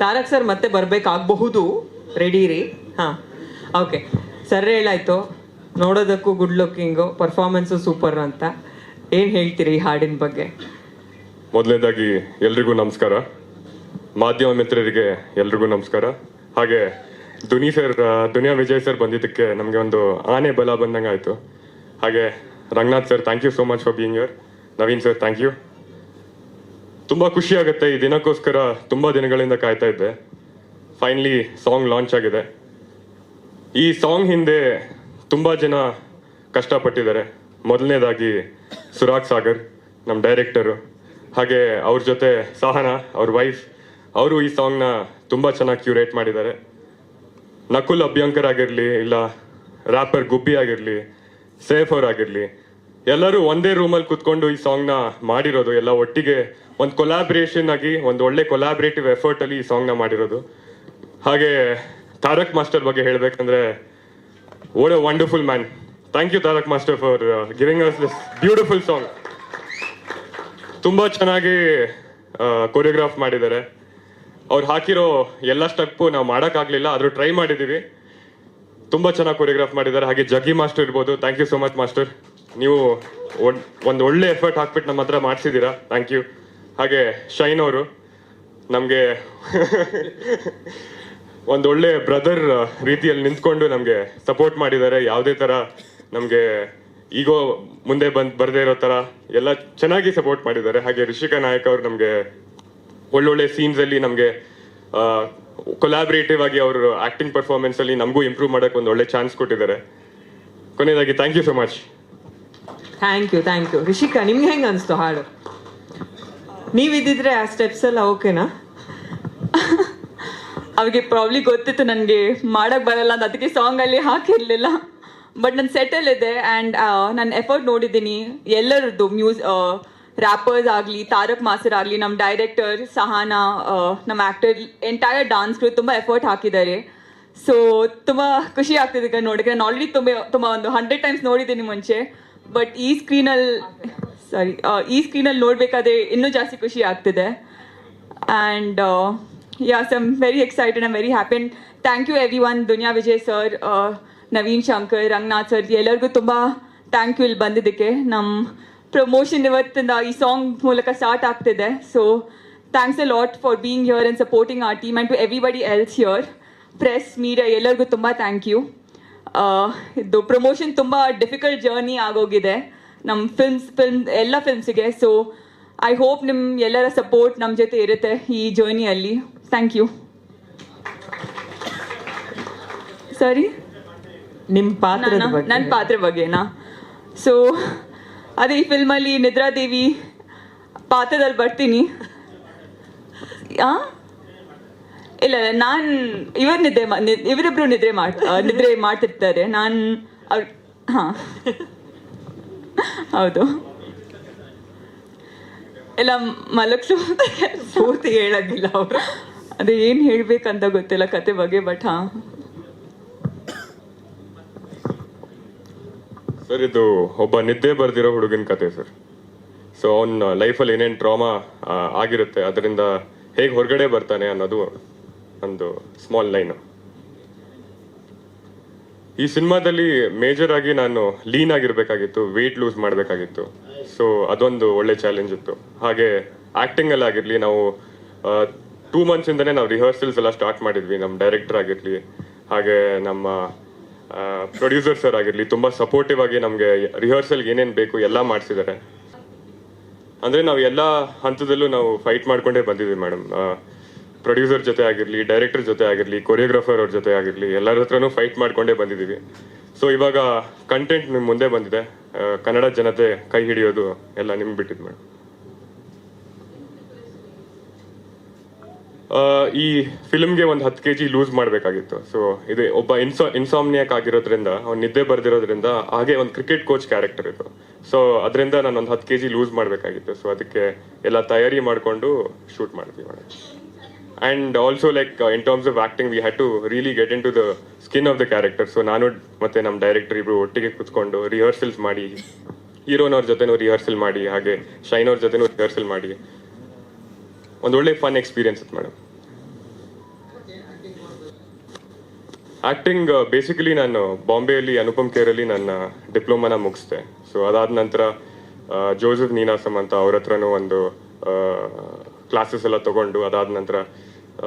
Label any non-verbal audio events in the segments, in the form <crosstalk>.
Tarak sir ಮತ್ತೆ ಬರಬೇಕಾಗಬಹುದು? Ready ರೀ ಹಾಂ. ಓಕೆ ಸರ್ ಹೇಳಾಯ್ತು. ನೋಡೋದಕ್ಕೂ ಗುಡ್ ಲುಕ್ಕಿಂಗು ಪರ್ಫಾರ್ಮೆನ್ಸು ಸೂಪರ್ ಅಂತ. ಏನು ಹೇಳ್ತೀರಿ ಈ ಹಾಡಿನ ಬಗ್ಗೆ? ಮೊದಲನೇದಾಗಿ ಎಲ್ರಿಗೂ ನಮಸ್ಕಾರ. ಮಾಧ್ಯಮ ಮಿತ್ರರಿಗೆ ಎಲ್ರಿಗೂ ನಮಸ್ಕಾರ. ಹಾಗೆ ದುನಿ ಸರ್ ದುನಿಯಾ ವಿಜಯ್ ಸರ್ ಬಂದಿದ್ದಕ್ಕೆ ನಮಗೆ ಒಂದು ಆನೆ ಬಲ ಬಂದಂಗೆ ಆಯಿತು ಹಾಗೆ Ranganath sir thank you so much for being here Naveen sir thank you ತುಂಬ ಖುಷಿ ಆಗುತ್ತೆ ಈ ದಿನಕ್ಕೋಸ್ಕರ ತುಂಬ ದಿನಗಳಿಂದ ಕಾಯ್ತಾ ಇದ್ದೆ. ಫೈನಲಿ ಸಾಂಗ್ ಲಾಂಚ್ ಆಗಿದೆ. ಈ ಸಾಂಗ್ ಹಿಂದೆ ತುಂಬ ಜನ ಕಷ್ಟಪಟ್ಟಿದ್ದಾರೆ. ಮೊದಲನೇದಾಗಿ ಸುರಾಗ್ ಸಾಗರ್ ನಮ್ಮ ಡೈರೆಕ್ಟರು ಹಾಗೆ ಅವ್ರ ಜೊತೆ ಸಹನಾ, ಅವ್ರ ವೈಫ್ ಅವರು ಈ ಸಾಂಗ್ನ ತುಂಬ ಚೆನ್ನಾಗಿ ಕ್ಯೂರೇಟ್ ಮಾಡಿದ್ದಾರೆ. ನಕುಲ್ ಅಭ್ಯಂಕರ್ ಆಗಿರಲಿ, ಇಲ್ಲ ರ್ಯಾಪರ್ ಗುಬ್ಬಿ ಆಗಿರಲಿ, ಸೇಫ್ ಅವ್ರ ಆಗಿರಲಿ ಎಲ್ಲರೂ ಒಂದೇ ರೂಮಲ್ಲಿ ಕುತ್ಕೊಂಡು ಈ ಸಾಂಗ್ನ ಮಾಡಿರೋದು. ಎಲ್ಲ ಒಟ್ಟಿಗೆ ಒಂದು ಕೊಲಾಬ್ರೇಷನ್ ಆಗಿ, ಒಂದು ಒಳ್ಳೆ ಕೊಲಾಬ್ರೇಟಿವ್ ಎಫರ್ಟ್ ಅಲ್ಲಿ ಈ ಸಾಂಗ್ನ ಮಾಡಿರೋದು. ಹಾಗೆ ತಾರಕ್ ಮಾಸ್ಟರ್ ಬಗ್ಗೆ ಹೇಳಬೇಕಂದ್ರೆ what a wonderful man thank you Tarak master for giving us this beautiful song ತುಂಬ ಚೆನ್ನಾಗಿ ಕೊರಿಯೋಗ್ರಾಫ್ ಮಾಡಿದ್ದಾರೆ. ಅವ್ರು ಹಾಕಿರೋ ಎಲ್ಲ ಸ್ಟೆಪ್ಪು ನಾವು ಮಾಡೋಕ್ಕಾಗಲಿಲ್ಲ, ಆದರೂ ಟ್ರೈ ಮಾಡಿದ್ದೀವಿ ತುಂಬ ಚೆನ್ನಾಗಿ ಕೊರಿಯೋಗ್ರಾಫ್ ಮಾಡಿದ್ದಾರೆ. ಹಾಗೆ ಜಗ್ಗಿ ಮಾಸ್ಟರ್ ಇರ್ಬೋದು. Thank you so much master ನೀವು ಒಂದು ಒಳ್ಳೆ ಎಫರ್ಟ್ ಹಾಕ್ಬಿಟ್ಟು ನಮ್ಮ ಹತ್ರ ಮಾಡಿಸಿದ್ದೀರಾ ಥ್ಯಾಂಕ್ ಯು ಹಾಗೆ ಶೈನ್ ಅವರು, ನಮಗೆ <laughs> ಒಂದು ಒಳ್ಳೆ ಬ್ರದರ್ ರೀತಿಯಲ್ಲಿ ನಿಂತ್ಕೊಂಡು ನಮಗೆ ಸಪೋರ್ಟ್ ಮಾಡಿದ್ದಾರೆ. ಯಾವುದೇ ಥರ ನಮಗೆ ಈಗೋ ಮುಂದೆ ಬಂದು ಬರದೇ ಇರೋ ಥರ ಎಲ್ಲ ಚೆನ್ನಾಗಿ ಸಪೋರ್ಟ್ ಮಾಡಿದ್ದಾರೆ. ಹಾಗೆ ರಿಷಿಕಾ ನಾಯಕ್ ಅವರು ನಮಗೆ ಒಳ್ಳೊಳ್ಳೆ ಸೀನ್ಸಲ್ಲಿ ನಮಗೆ ಕೊಲಾಬ್ರೇಟಿವ್ ಆಗಿ ಅವರು ಆಕ್ಟಿಂಗ್ ಪರ್ಫಾರ್ಮೆನ್ಸಲ್ಲಿ ನಮಗೂ ಇಂಪ್ರೂವ್ ಮಾಡೋಕ್ಕೆ ಒಂದು ಒಳ್ಳೆ ಚಾನ್ಸ್ ಕೊಟ್ಟಿದ್ದಾರೆ. ಕೊನೆಯದಾಗಿ thank you so much thank you thank you Rishika ನಿಮ್ಗೆ ಹೆಂಗೆ ಅನಿಸ್ತು ಹಾಡು? ನೀವಿದ್ದಿದ್ರೆ ಆ ಸ್ಟೆಪ್ಸ್ ಎಲ್ಲ ಓಕೆನಾ ಅವ್ರಿಗೆ ಪ್ರಾಬ್ಲಿ ಗೊತ್ತಿತ್ತು ನನಗೆ ಮಾಡಕ್ ಬರಲ್ಲ ಅಂತ, ಅದಕ್ಕೆ ಸಾಂಗ್ ಅಲ್ಲಿ ಹಾಕಿರ್ಲಿಲ್ಲ. ಬಟ್ ನನ್ನ ಸೆಟಲ್ ಇದೆ ಆ್ಯಂಡ್ ನನ್ನ ಎಫರ್ಟ್ ನೋಡಿದ್ದೀನಿ. ಎಲ್ಲರದ್ದು ಮ್ಯೂಸ್ ರ್ಯಾಪರ್ಸ್ ಆಗಲಿ, ತಾರಕ್ ಮಾಸರ್ ಆಗಲಿ ನಮ್ಮ ಡೈರೆಕ್ಟರ್ ಸಹನಾ ನಮ್ಮ ಆ್ಯಕ್ಟರ್ ಎಂಟೈರ್ ಡಾನ್ಸ್ ಕ್ರೂ ತುಂಬ ಎಫರ್ಟ್ ಹಾಕಿದ್ದಾರೆ. ಸೊ ತುಂಬ ಖುಷಿ ಆಗ್ತಿದೆ ನೋಡಿದ್ರೆ. ನಾನು ಆಲ್ರೆಡಿ ತುಂಬ ತುಂಬ ಒಂದು ಹಂಡ್ರೆಡ್ ಟೈಮ್ಸ್ ನೋಡಿದ್ದೀನಿ ಮುಂಚೆ. ಬಟ್ ಈ ಸ್ಕ್ರೀನಲ್ಲಿ ಸಾರಿ ಈ ಸ್ಕ್ರೀನಲ್ಲಿ ನೋಡಬೇಕಾದ್ರೆ ಇನ್ನೂ ಜಾಸ್ತಿ ಖುಷಿ ಆಗ್ತಿದೆ. And yes I'm very excited I'm very happy thank you everyone Duniya Vijay sir Naveen Shankar Ranganath sir ಎಲ್ಲರಿಗೂ ತುಂಬ ಥ್ಯಾಂಕ್ ಯು ಇಲ್ಲಿ ಬಂದಿದ್ದಕ್ಕೆ. ನಮ್ಮ ಪ್ರಮೋಷನ್ ಇವತ್ತಿಂದ ಈ ಸಾಂಗ್ ಮೂಲಕ ಸ್ಟಾರ್ಟ್ ಆಗ್ತಿದೆ. So thanks a lot for being here and supporting our team and to everybody else here press media ಎಲ್ಲರಿಗೂ ತುಂಬ ಥ್ಯಾಂಕ್ ಯು ಇದು ಪ್ರಮೋಷನ್ ತುಂಬ ಡಿಫಿಕಲ್ಟ್ ಜರ್ನಿ ಆಗೋಗಿದೆ. ನಮ್ಮ ಫಿಲ್ಮ್ಸ್ ಫಿಲ್ಮ್ ಎಲ್ಲ ಫಿಲ್ಮ್ಸಿಗೆ ಸೊ ಐ ಹೋಪ್ ನಿಮ್ಮ ಎಲ್ಲರ ಸಪೋರ್ಟ್ ನಮ್ಮ ಜೊತೆ ಇರುತ್ತೆ ಈ ಜರ್ನಿಯಲ್ಲಿ ಥ್ಯಾಂಕ್ ಯು ಸರಿ ನಿಮ್ಮ ಪಾತ್ರ ನನ್ನ ಪಾತ್ರ ಬಗ್ಗೆನಾ? ಸೊ ಅದೇ ಈ ಫಿಲ್ಮಲ್ಲಿ ನಿದ್ರಾದೇವಿ ಪಾತ್ರದಲ್ಲಿ ಬರ್ತೀನಿ. ಆ? ಇಲ್ಲ, ನಾನು ಇವರು ನಿದ್ರೆ ಇವರಿಬ್ರು ನಿದ್ರೆ ಮಾಡ್ ನಿದ್ರೆ ಮಾಡ್ತಿರ್ತಾರೆ. ನಾನು ಅವ್ರ, ಹಾಂ. ಹೌದು. ಇಲ್ಲ ಮಲಗ್ಸು ಪೂರ್ತಿ ಹೇಳಂಗಿಲ್ಲ ಅವರು. ಅದೇ ಏನು ಹೇಳ್ಬೇಕಂತ ಗೊತ್ತಿಲ್ಲ ಕತೆ ಬಗ್ಗೆ ಬಟ್ ಹಾ. ಸರ್, ಇದು ಒಬ್ಬ ನಿದ್ದೆ ಬರ್ದಿರೋ ಹುಡುಗನ ಕತೆ ಸರ್. ಸೊ ಅವನ ಲೈಫಲ್ಲಿ ಏನೇನು ಟ್ರಾಮಾ ಆಗಿರುತ್ತೆ, ಅದರಿಂದ ಹೇಗೆ ಹೊರಗಡೆ ಬರ್ತಾನೆ ಅನ್ನೋದು ಒಂದು ಸ್ಮಾಲ್ ಲೈನ್ ಈ ಸಿನಿಮಾದಲ್ಲಿ ಮೇಜರ್ ಆಗಿ ನಾನು ಲೀನ್ ಆಗಿರ್ಬೇಕಾಗಿತ್ತು ವೆಯ್ಟ್ ಲೂಸ್ ಮಾಡಬೇಕಾಗಿತ್ತು. ಸೊ ಅದೊಂದು ಒಳ್ಳೆ ಚಾಲೆಂಜ್ ಇತ್ತು. ಹಾಗೆ ಆಕ್ಟಿಂಗ್ ಅಲ್ಲಿ ಆಗಿರ್ಲಿ, ನಾವು ಟೂ ಮಂತ್ಸ್ ಇಂದನೇ ನಾವು ರಿಹರ್ಸಲ್ಸ್ ಎಲ್ಲ ಸ್ಟಾರ್ಟ್ ಮಾಡಿದ್ವಿ ನಮ್ಮ ಡೈರೆಕ್ಟರ್ ಆಗಿರ್ಲಿ, ಹಾಗೆ ನಮ್ಮ ಪ್ರೊಡ್ಯೂಸರ್ ಸರ್ ಆಗಿರ್ಲಿ, ತುಂಬಾ ಸಪೋರ್ಟಿವ್ ಆಗಿ ನಮಗೆ ರಿಹರ್ಸಲ್ ಏನೇನ್ ಬೇಕು ಎಲ್ಲ ಮಾಡಿಸಿದ್ದಾರೆ. ಅಂದ್ರೆ ನಾವು ಎಲ್ಲ ಹಂತದಲ್ಲೂ ನಾವು ಫೈಟ್ ಮಾಡ್ಕೊಂಡೇ ಬಂದಿದ್ವಿ ಮೇಡಮ್ ಪ್ರೊಡ್ಯೂಸರ್ ಜೊತೆ ಆಗಿರಲಿ ಡೈರೆಕ್ಟರ್ ಜೊತೆ ಆಗಿರಲಿ ಕೊರಿಯೋಗ್ರಾಫರ್ ಅವ್ರ ಜೊತೆ ಆಗಿರಲಿ, ಎಲ್ಲರ ಹತ್ರನೂ ಫೈಟ್ ಮಾಡಿಕೊಂಡೇ ಬಂದಿದ್ದೀವಿ ಸೊ ಇವಾಗ ಕಂಟೆಂಟ್ ನಿಮ್ಮ ಮುಂದೆ ಬಂದಿದೆ. ಕನ್ನಡ ಜನತೆ ಕೈ ಹಿಡಿಯೋದು ಎಲ್ಲ ನಿಮ್ಗೆ ಬಿಟ್ಟಿದ್ದು ಮೇಡಮ್ ಈ ಫಿಲ್ಮ್ಗೆ ಒಂದು ಹತ್ತು ಕೆ ಜಿ ಲೂಸ್ ಮಾಡಬೇಕಾಗಿತ್ತು. ಸೊ ಇದು ಒಬ್ಬ ಇನ್ಸಾ ಇನ್ಸಾಮ್ನಿಯಾಕ್ ಆಗಿರೋದ್ರಿಂದ, ಅವ್ನು ನಿದ್ದೆ ಬರೆದಿರೋದ್ರಿಂದ ಹಾಗೆ ಒಂದು ಕ್ರಿಕೆಟ್ ಕೋಚ್ ಕ್ಯಾರೆಕ್ಟರ್ ಇದು. ಸೊ ಅದರಿಂದ ನಾನು ಒಂದು ಹತ್ತು ಕೆ ಜಿ ಲೂಸ್ ಮಾಡಬೇಕಾಗಿತ್ತು. ಸೊ ಅದಕ್ಕೆ ಎಲ್ಲ ತಯಾರಿ ಮಾಡಿಕೊಂಡು ಶೂಟ್ ಮಾಡ್ತೀವಿ madam and also like in terms of acting we had to really get into the skin of the character so ನಾನು ಮತ್ತೆ ನಮ್ಮ ಡೈರೆಕ್ಟರ್ ಇಬ್ಬರು ಒಟ್ಟಿಗೆ ಕೂತ್ಕೊಂಡು ರಿಹರ್ಸಲ್ಸ್ ಮಾಡಿ ಹೀರೋನವ್ರ ಜೊತೆನೂ ರಿಹರ್ಸಲ್ ಮಾಡಿ, ಹಾಗೆ ಶೈನ್ ಅವ್ರ ಜೊತೆನೂ ರಿಹರ್ಸಲ್ ಮಾಡಿ. ಒಂದು ಒಳ್ಳೆ ಫನ್ ಎಕ್ಸ್ಪೀರಿಯನ್ಸ್ ಇತ್ತು ಮೇಡಮ್ ಆ್ಯಕ್ಟಿಂಗ್ ಬೇಸಿಕಲಿ ನಾನು ಬಾಂಬೆಯಲ್ಲಿ ಅನುಪಮ್ ಕೇರಲ್ಲಿ ನನ್ನ ಡಿಪ್ಲೊಮಾನ ಮುಗಿಸ್ದೆ. ಸೊ ಅದಾದ ನಂತರ ಜೋಸೆಫ್ ನೀನಾಸಮ್ ಅಂತ ಅವ್ರ ಹತ್ರನೂ ಒಂದು ಕ್ಲಾಸಸ್ ಎಲ್ಲ ತಗೊಂಡು, ಅದಾದ ನಂತರ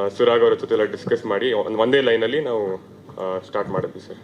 ಸುರಾಗ್ ಅವರ ಜೊತೆಲ್ಲ ಡಿಸ್ಕಸ್ ಮಾಡಿ ಒಂದೇ ಲೈನಲ್ಲಿ ನಾವು ಸ್ಟಾರ್ಟ್ ಮಾಡಿದ್ವಿ ಸರ್